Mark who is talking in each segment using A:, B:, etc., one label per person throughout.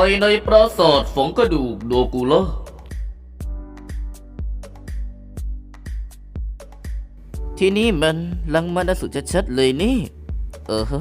A: ภายในปราสาทฝังกระดูกโดกูล่าที่นี่มันลังมันอสุดชัดๆเลยนี่ เออฮะ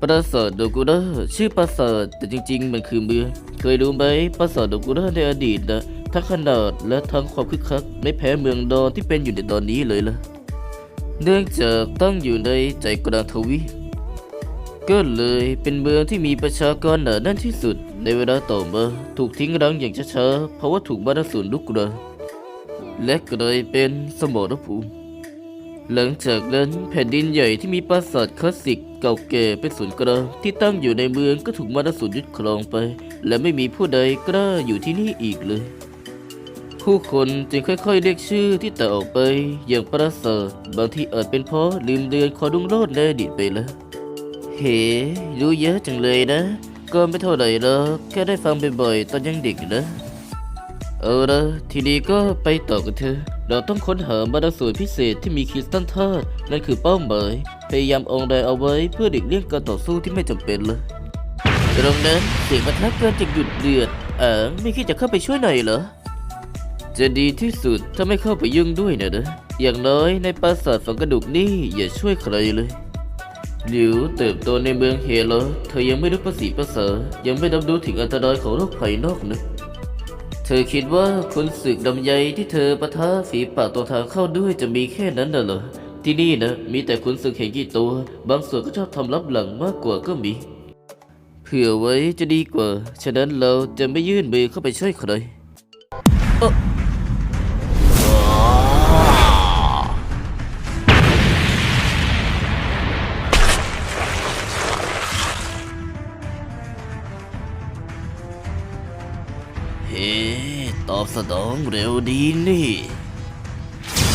A: ปราสาทโดกูระชื่อปราสาทแต่จริงๆ มันคือเมืองเคยดูไหมปราสาทโดกูระในอดีตนะทั้งขนาดและทั้งความคึกคักไม่แพ้เมืองดอนที่เป็นอยู่ในตอนนี้เลยล่ะเนื่องจากตั้งอยู่ในใจกลางทวีป ก็เลยเป็นเมืองที่มีประชากรหนาแน่นที่สุด ในเวลาต่อมาถูกทิ้งร้างอย่างช้าๆเพราะว่าถูกบ้านสูนลุกรานและกลายเป็นสมรภูมิ หลังจากนั้นแผ่นดินใหญ่ที่มีปราสาทคลาสสิกเก่าแก่เป็นศูนย์กลางที่ตั้งอยู่ในเมืองก็ถูกมารสูนยึดครองไป และไม่มีผู้ใดกล้าอยู่ที่นี่อีกเลย ผู้คนจึงค่อยๆเรียกชื่อที่แต่ออกไปอย่างปราสาทบางที่อาจเป็นเพราะลืมเดือนขอดุงโลดในอดีตไปแล้ว เฮ้รู้เยอะจังเลยนะก็ไม่เท่าไหร่หรอกแค่ได้ฟังบ่อยๆตอนยังเด็กนะเอาละทีนี้ก็ไปต่อกันเถอะเราต้องค้นหามาดสูตรพิเศษที่มีคริสตัลธาตุนั่นคือเป้าหมายพยายามองแดเอาไว้เพื่อเด็กเลี่ยงการต่อสู้ที่ไม่จำเป็นเลยตรงนั้นเสียงประทัดเกินจะหยุดเดือดอ่างไม่คิดจะเข้าไปช่วยหน่อยเหรอจะดีที่สุดถ้าไม่เข้าไปยุ่งด้วยนะนะอย่างน้อยในปราสาทฝังกระดูกนี่อย่าช่วยใครเลย หลิวเติบโตในเมืองเฮโลเธอยังไม่รู้ภาษีภาษายังไม่รับรู้ถึงอันตรายของโลกภายนอกนะเธอคิดว่าคนศึกดำใยที่เธอปะทะฝีปากตัวทางเข้าด้วยจะมีแค่นั้นน่ะเหรอที่นี่นะมีแต่คนศึกเห็นกี่ตัว บางส่วนก็ชอบทำลับหลังมากกว่าก็มี เผื่อไว้จะดีกว่า ฉะนั้นเราจะไม่ยื่นมือเข้าไปช่วยใครเออ อบสนองเร็วดีนี่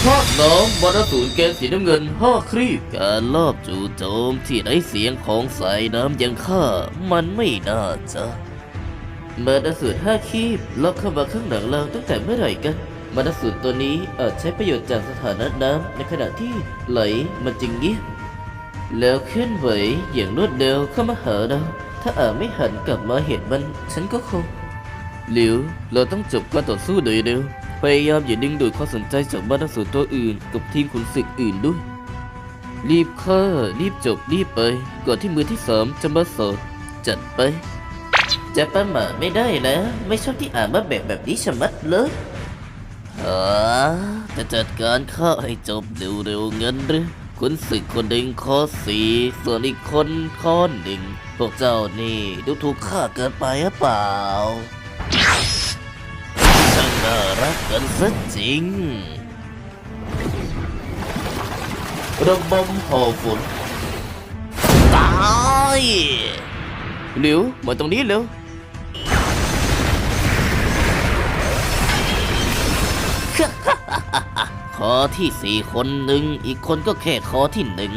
A: ภาคน้องบรรสูนย์เกณฑ์สีน้ำเงินห้าครีบการลอบจู่โจมที่ไร้เสียงของสายน้ำยังข้ามันไม่น่าจะบรรสูนห้าครีบล็อกเข้ามาข้างหลังเราตั้งแต่เมื่อไหร่กันบรรสูนตัวนี้อาจใช้ประโยชน์จากสถานะน้ำในขณะที่ไหลมันจึงเงียบแล้วเคลื่อนไหวอย่างรวดเร็วเข้ามาหาเราถ้าอาจไม่หันกลับมาเห็นมันฉันก็คง หลิวเราต้องจบการต่อสู้โดยเร็วพยายามอย่าดึงดูดความสนใจจากบ้านนักสู้ตัวอื่น กับทีมขุนศึกอื่นด้วย รีบฆ่ารีบจบรีบไป ก่อนที่มือที่สามจะมาสอดจัดไป จะประมาทไม่ได้นะไม่ชอบที่อ่านมาแบบแบบนี้ชะมัดเลยอ๋อจะจัดการข้าให้จบเร็วๆเงินหรือขุนศึกคนหนึ่งคอสีส่วนอีกคนคอหนึ่งพวกเจ้านี่ดูถูกข้าเกินไปหรือเปล่า น่ารักกันซะจริง ระบมห่อฝนตายหลิวมาตรงนี้เร็วคอที่สี่คนหนึ่ง อีกคนก็แค่คอที่หนึ่ง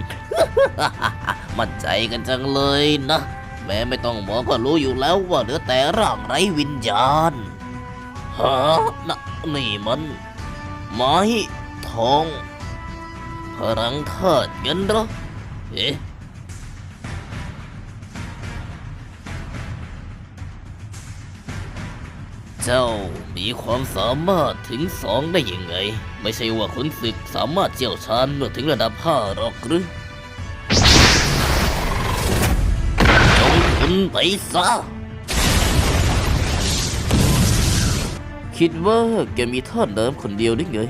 A: มั่นใจกันจังเลยนะ แม้ไม่ต้องบอกก็รู้อยู่แล้วว่าเหลือแต่ร่างไร้วิญญาณ ฮะนะนี่มัน ไม้ทอง พลังธาตุเงินเหรอ เอ๊ะเจ้ามีความสามารถถึงสองได้ยังไง ไม่ใช่ว่าขุนศึกสามารถเจียวชาญเมื่อถึงระดับห้าหรอกหรือจงคุณไปซะ คิดว่าแกมีท่อนน้ำคนเดียวหรือไง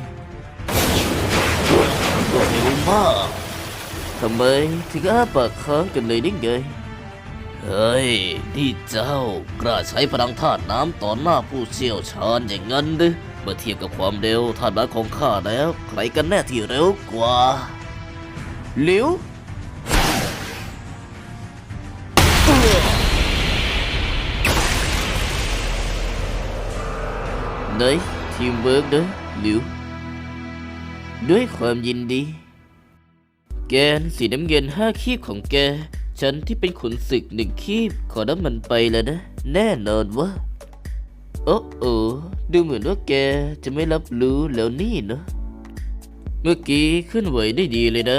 A: เร็วมากทำไมถึงอ้าปากค้างกันเลยได้ไง เฮ้ย นี่เจ้ากล้าใช้พลังธาตุน้ำต่อหน้าผู้เชี่ยวชาญอย่างนั้นหรือเมื่อเทียบกับความเร็วธาตุน้ำของข้าแล้ว ใครกันแน่ที่เร็วกว่าหลิว เนยทีมเวิร์กเด้อหลิว ด้วยความยินดี แกนสีน้ำเงินห้าคีบของแก ฉันที่เป็นขุนศึกหนึ่งคีบขอน้ำมันไปแล้วนะ แน่นอนว่าโอ้โอดูเหมือนว่าแกจะไม่รับรู้แล้วนี่เนอะเมื่อกี้ขึ้นไหวได้ดีเลยนะ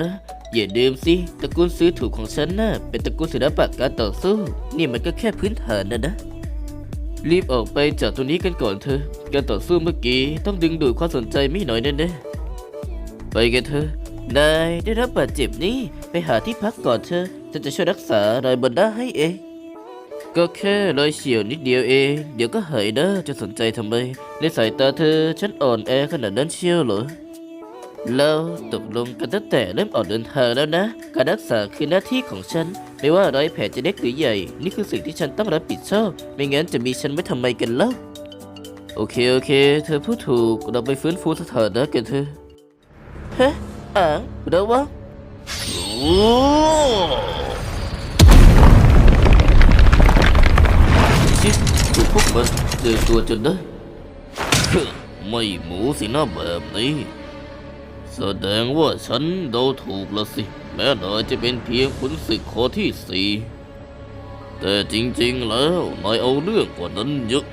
A: อย่าลืมสิตระกูลซื้อถูกของฉันน่ะเป็นตระกูลศิลปะการต่อสู้ นี่มันก็แค่พื้นฐานนะนะ รีบออกไปจากตรงนี้กันก่อนเถอะ การต่อสู้เมื่อกี้ต้องดึงดูดความสนใจไม่หน่อยแน่ๆไปกันเถอะ นายได้รับบาดเจ็บนี่ไปหาที่พักก่อนเถอะฉันจะช่วยรักษารอยบนหน้าให้เอง ก็แค่รอยเฉียวนิดเดียวเอง เดี๋ยวก็หายนะจะสนใจทำไม ในสายตาเธอฉันอ่อนแอขนาดนั้นเชียวเหรอ เราตกลงกันตั้งแต่เริ่มออกเดินทางแล้วนะ การรักษาคือหน้าที่ของฉัน ไม่ว่ารอยแผลจะเล็กหรือใหญ่ นี่คือสิ่งที่ฉันต้องรับผิดชอบ ไม่งั้นจะมีฉันไว้ทำไมกันเล่า โอเคโอเค เธอพูดถูก เราไปฟื้นฟูสถานะกันเถอะเฮ้อ่างระวังโอ้ชิบถูกพวกมันเจอตัวจนได้ไม่หมูสินะแบบนี้ แสดงว่าฉันเดาถูกแล้วสิ แม้นายจะเป็นเพียงขุนศึกคอที่สี่แต่จริงๆแล้วนายเอาเรื่องกว่านั้นเยอะ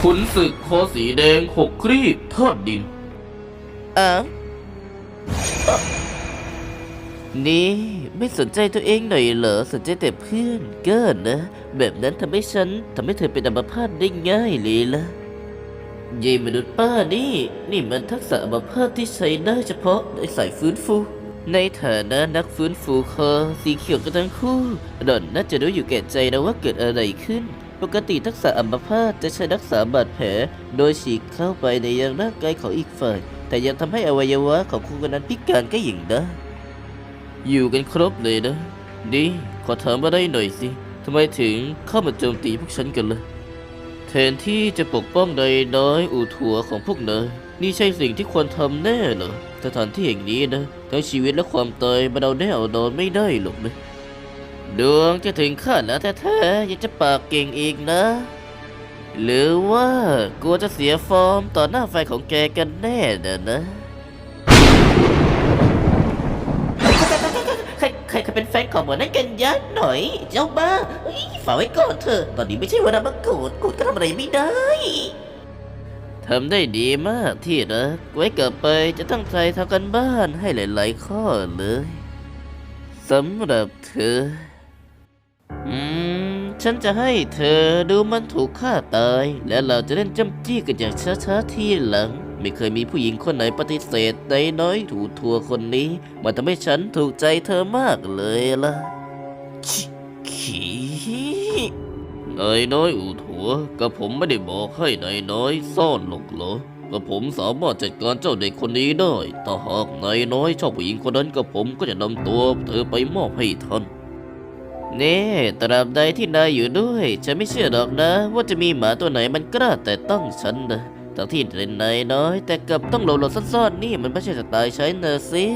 A: ขุนศึกคอสีแดงหกครีบทอดดินอ้าวนี่ไม่สนใจตัวเองหน่อยเหรอ สนใจแต่เพื่อนเกินนะ แบบนั้นทำให้ฉันทำให้เธอเป็นอัมพาตได้ง่ายเลยล่ะ ยมนุษย์ป้านี่ นี่มันทักษะอัมพาตที่ใช้ได้เฉพาะในสายฟื้นฟู ในฐานะนักฟื้นฟูคอสีเขียวกันทั้งคู่หล่อนน่าจะรู้อยู่แก่ใจนะว่าเกิดอะไรขึ้น ปกติทักษะอัมพาตจะใช้รักษาบาดแผล โดยฉีกเข้าไปในยังร่างกายของอีกฝ่าย แต่ยังทำให้อวัยวะของคู่คนนั้นพิการก็ยิ่งได้อยู่กันครบเลยนะดีขอถามอะไรหน่อยสิทำไมถึงเข้ามาโจมตีพวกฉันกันล่ะ ทนที่จะปกป้องใดน้อยอูถัวของพวกนายนี่ใช่สิ่งที่ควรทำแน่เหรอสถานที่แห่งนี้นะทั้งชีวิตและความตายมาเอาแน่เอานอนไม่ได้หรอกนะดวงจะถึงขั้นแล้วแท้ๆยังจะปากเก่งอีกนะ หรือว่ากลัวจะเสียฟอร์มต่อหน้าไฟของแกกันแน่นะนะ ครใครใครเป็นแฟนของหมอนั่นกันยักหน่อย เจ้าบ้าเฮ้ยฝากไว้ก่อนเถอะ ตอนนี้ไม่ใช่เวลามาโกรธโกรธก็ทำอะไรไม่ได้ ทำได้ดีมากที่รักไว้กลับไปจะตั้งใจทำกันบ้านให้หลาย ๆ ข้อเลยสำหรับเธอ อืม ฉันจะให้เธอดูมันถูกฆ่าตาย และเราจะเล่นจ้ำจี้กันอย่างช้า ๆ ที่หลัง ไม่เคยมีผู้หญิงคนไหนปฏิเสธใดน้อยถูทัวคนนี้ มันทำให้ฉันถูกใจเธอมากเลยล่ะชิขี้นายน้อยอูถัวกับผมไม่ได้บอกให้นายน้อยซ่อนหรอกเหรอกับผมสามารถจัดการเจ้าเด็กคนนี้ได้ถ้าหากนายน้อยชอบผู้หญิงคนนั้นกับผมก็จะนำตัวเธอไปมอบให้ท่านเน่ตราบใดที่นายอยู่ด้วย ฉันไม่เชื่อหรอกนะ ว่าจะมีหมาตัวไหนมันกล้าแต่ต้องฉันนะ ทั้งที่เป็นนายน้อยแต่กับต้องหลบหลบซ่อนๆนี่มันไม่ใช่สไตล์ใช้เนะสิ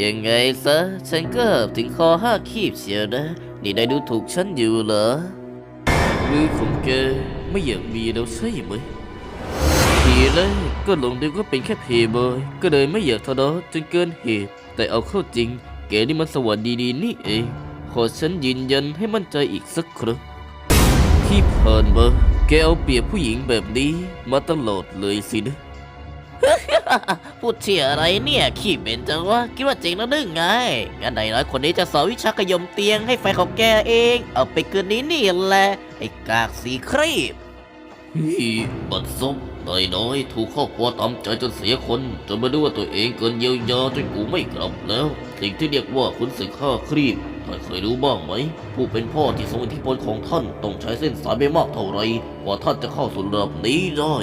A: ยังไงซะฉันก็ถึงคอห้าคีบเชียวนะ นี่นายดูถูกฉันอยู่เหรอมือของแกไม่อยากมีแล้วใช่ไหมทีแรกก็หลงนึกว่าเป็นแค่เพย์บอยก็เลยไม่อยากทะเลาะจนเกินเหตุ แต่เอาเข้าจริง แกนี่มันสวัสดีดีๆนี่เองขอฉันยืนยันให้มั่นใจอีกสักครั้งที่ผ่านมา แกเอาเปรียบผู้หญิงแบบนี้มาตลอดเลยสินะ พูดเชี่ยอะไรเนี่ยขี้เหม็นจังวะคิดว่าจริงแล้วนึงไงงั้นไหนน้อยคนนี้จะสอนวิชาขยมเตียงให้ไฟของแกเอง เอาไปคืนนี้นี่แหละไอ้กากสีครีบฮีบัดซบนายน้อยถูกครอบครัวตามใจจนเสียคนจนมาดูว่าตัวเองเกินเยียวยาจนกูไม่กลับแล้ว สิ่งที่เรียกว่าขุนศึกข้าครีบ ท่านเคยรู้บ้างไหม ผู้เป็นพ่อที่ทรงอิทธิพลของท่านต้องใช้เส้นสายไม่มากเท่าไรกว่าท่านจะเข้าสู่ระดับนี้ได้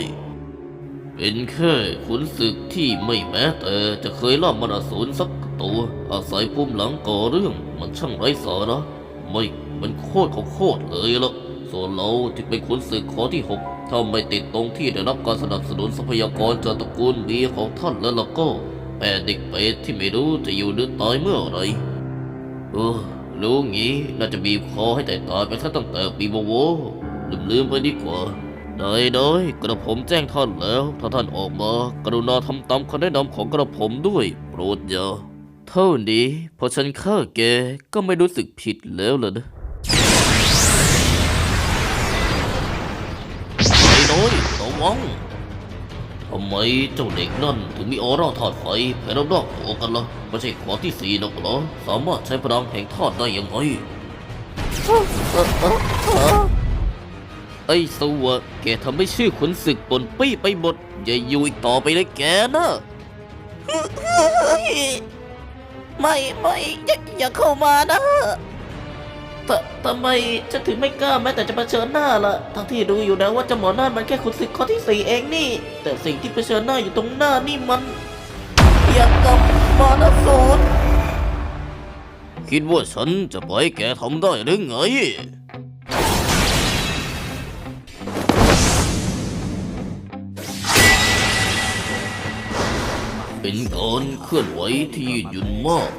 A: เป็นแค่ขุนศึกที่ไม่แม้แต่จะเคยล่ามันอสูรสักตัว อาศัยภูมิหลังก่อเรื่องมันช่างไร้สาระไม่มันโคตรของโคตรเลยละส่วนเราที่เป็นขุนศึกข้อที่หกถ้าไม่ติดตรงที่ได้รับการสนับสนุนทรัพยากรจากตระกูลเบียของท่านแล้วล่ะก็แปรเด็กเป็ดที่ไม่รู้จะอยู่หรือตายเมื่อไหรเออ รู้งี้น่าจะบีบคอให้แต่ตายไปซะตั้งแต่ปีโวโวลืมลืมไปดีกว่าได้ได้กระผมแจ้งท่านแล้ว ถ้าท่านออกมากรุณาทำตามคำแนะนำของกระผมด้วยโปรดอย่าเท่านี้พอฉันฆ่าแกก็ไม่รู้สึกผิดแล้วล่ะนะไอ้น้อยระวัง ทำไมเจ้าเด็กนั่นถึงมีออร่าธาตุไฟแผ่รอบๆตัวกันล่ะไม่ใช่ขอที่สี่หรอกเหรอสามารถใช้พลังแห่งธาตุได้ยังไงไอ้สวะแกทำให้ชื่อขุนศึกปนปี้ไปหมดอย่าอยู่อีกต่อไปเลยแกนะ
B: ไม่ไม่อย่าเข้ามานะ
A: ททำไมฉันถึงไม่กล้าแม้แต่จะเผชิญหน้าล่ะทั้งที่รู้อยู่นะว่าเจ้าหมอนั่นมันแค่ขุนศึกข้อที่สี่เองนี่ แต่สิ่งที่เผชิญหน้าอยู่ตรงหน้านี่มัน
B: อย่างกับมอนสูตร
A: คิดว่าฉันจะปล่อยแกทำได้หรือไงเป็นการเคลื่อนไหวที่ยืดหยุ่นมาก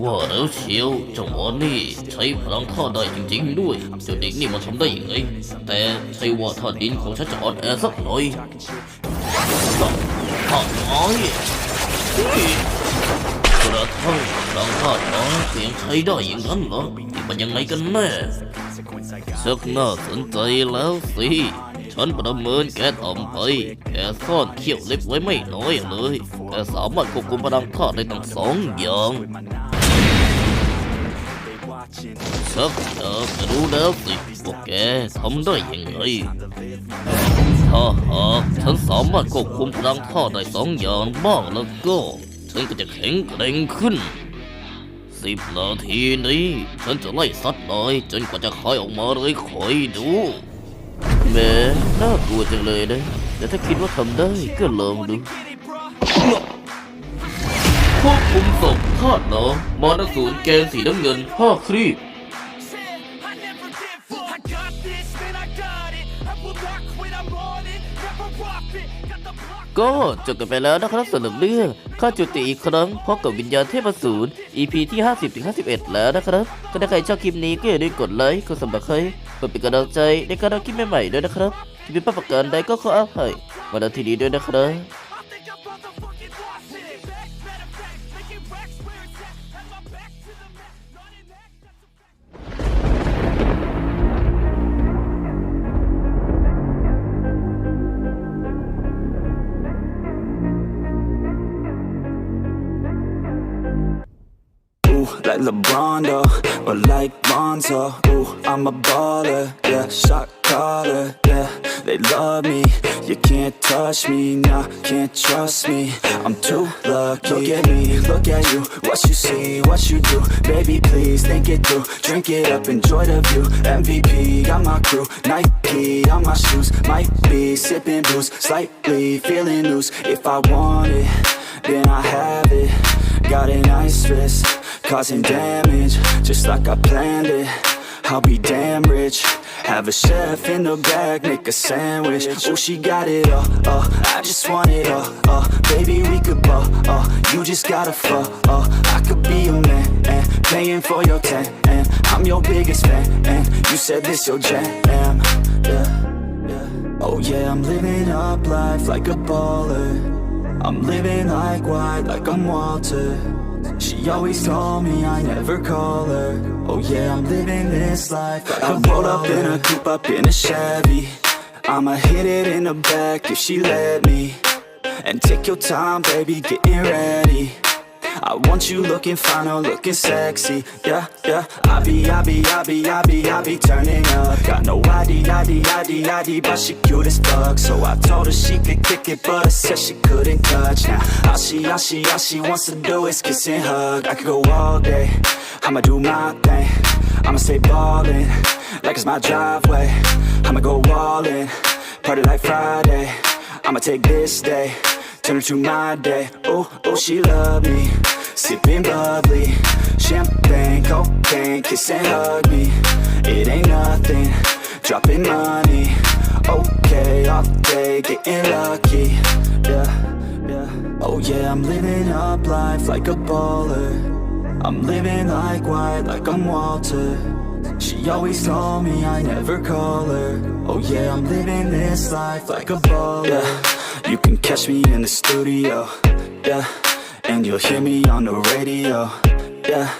A: ว่าแล้วเชียวเจ้าหมอนี่ใช้พลังท่าได้จริง ๆ ด้วยเจ้าเด็กนี่มันทำได้ยังไง แต่ใช่ว่าท่าดินของฉันจะอ่อนแอสักหน่อยท่าท่าน้อยเฮ้ยกระทั่งพลังท่าน้อยก็ยังใช้ได้อย่างนั้นเหรอนี่มันยังไงกันแน่ชักน่าสนใจแล้วสิฉันประเมินแกต่ำไป แกซ่อนเขี้ยวเล็บไว้ไม่น้อยเลย แกสามารถควบคุมพลังธาตุได้ทั้งสองอย่าง ชักอยากจะรู้แล้วสิว่าแกทำได้ยังไงถ้าหากฉันสามารถควบคุมพลังธาตุได้สองอย่างบ้างแล้วก็ ฉันก็จะแข็งแกร่งขึ้นสิบนาทีนี้ ฉันจะไล่ซัดนายจนกว่าจะคายออกมาเลยคอยดูแหม่น่ากลัวจังเลยนะ แต่ถ้าคิดว่าทำได้ก็ลองดูควบคุมศพธาตุน้องมอนสูรแกนสีน้ำเงินห้าครีบ ก็จบกันไปแล้วนะครับสำหรับเรื่องข้าจุติอีกครั้งพบกับวิญญาณเทพอสูร EP ที่ 50ถึง51 แล้วนะครับก็ถ้าใครชอบคลิปนี้ก็อย่าลืมกดไลค์กดสมัครต์เพื่อเป็นกำลังใจในการทำคลิปใหม่ๆด้วยนะครับที่เป็นประการใดก็ขออภัยมาณที่นี้ด้วยนะครับ
C: LeBron though, or like Lonzo. Ooh, I'm a baller, yeah, shot caller, yeah. They love me, you can't touch me, nah, can't trust me. I'm too lucky. Look at me, look at you, what you see, what you do. Baby, please think it through, drink it up, enjoy the view. MVP, got my crew, Nike on my shoes. Might be sipping booze, slightly feeling loose. If I want it, then I have it. Got an ice wrist, causing damage, just like I planned it. I'll be damn rich. Have a chef in the back, make a sandwich. Oh, she got it all, uh, I just want it all, uh, baby, we could ball, uh, you just gotta fall, uh, I could be your man, and paying for your tan, and I'm your biggest fan, and you said this your jam, yeah. Oh yeah, I'm living up life like a baller. I'm living like white, like I'm Walter. She always told me I never call her. Oh yeah, I'm living this life like I roll up in a coupe, up in a Chevy. I'ma hit it in the back if she let me. And take your time, baby, getting ready. I want you looking fine or looking sexy. Yeah, yeah. I be, I be, I be, I be, I be turning up. Got no ID, ID, ID, ID, but she cute as fuck. So I told her she could kick it, but I said she couldn't touch. Now all she, all she, all she wants to do is kiss and hug. I could go all day. I'ma do my thing. I'ma stay ballin' like it's my driveway. I'ma go all in. Party like Friday. I'ma take this day. Turn to my day. Oh, oh, she love me. Sipping bubbly. Champagne, cocaine, kiss and hug me. It ain't nothing. Dropping money. Okay, off day, getting lucky. Yeah, yeah. Oh, yeah, I'm living up life like a baller. I'm living like white, like I'm Walter. She always told me I never call her. Oh yeah, I'm living this life like a baller. Yeah, you can catch me in the studio. Yeah, and you'll hear me on the radio. Yeah,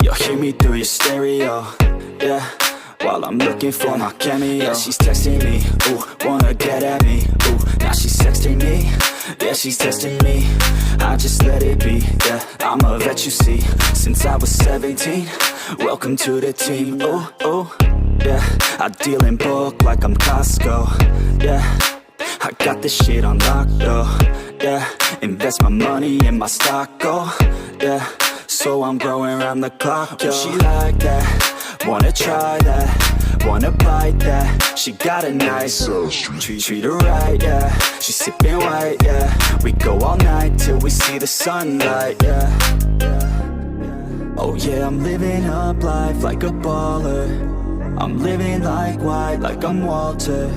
C: you'll hear me through your stereo. Yeah, while I'm looking for my cameo. Yeah, she's texting me, ooh, wanna get at me, ooh. Now she's texting me, yeah, she's testing me. I just let it be, yeah. I'm a vet, you see, since I was 17. Welcome to the team, ooh, ooh, yeah. I deal in bulk like I'm Costco, yeah. I got this shit on lock, though, yeah. Invest my money in my stock, oh, yeah. So I'm growing around the clock, yo. She like that, wanna try that, wanna bite that. She got a nice treat, treat her right, yeah. She sipping white, yeah. We go all night till we see the sunlight, yeah. Oh yeah, I'm living up life like a baller. I'm living like white, like I'm Walter.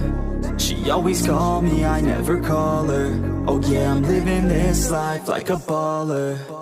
C: She always call me, I never call her. Oh yeah, I'm living this life like a baller.